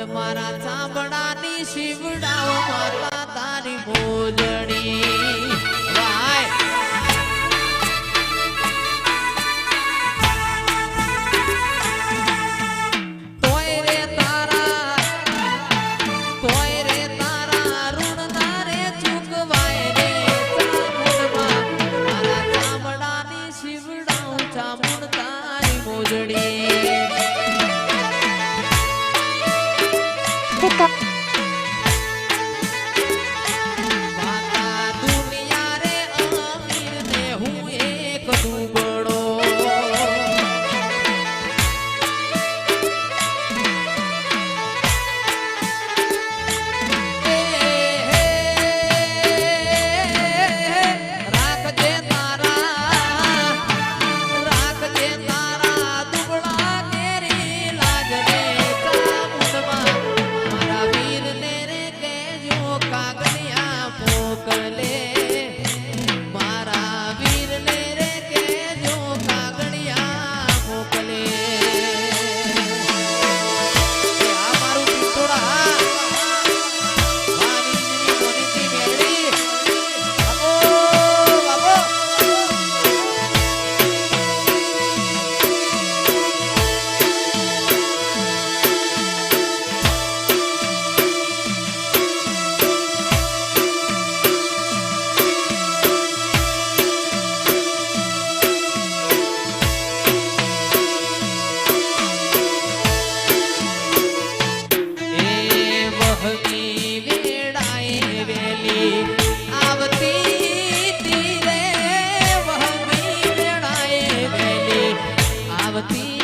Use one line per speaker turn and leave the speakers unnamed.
મંડ મારા ચામડાની શિવડાઓ માતા તારી મોજડી be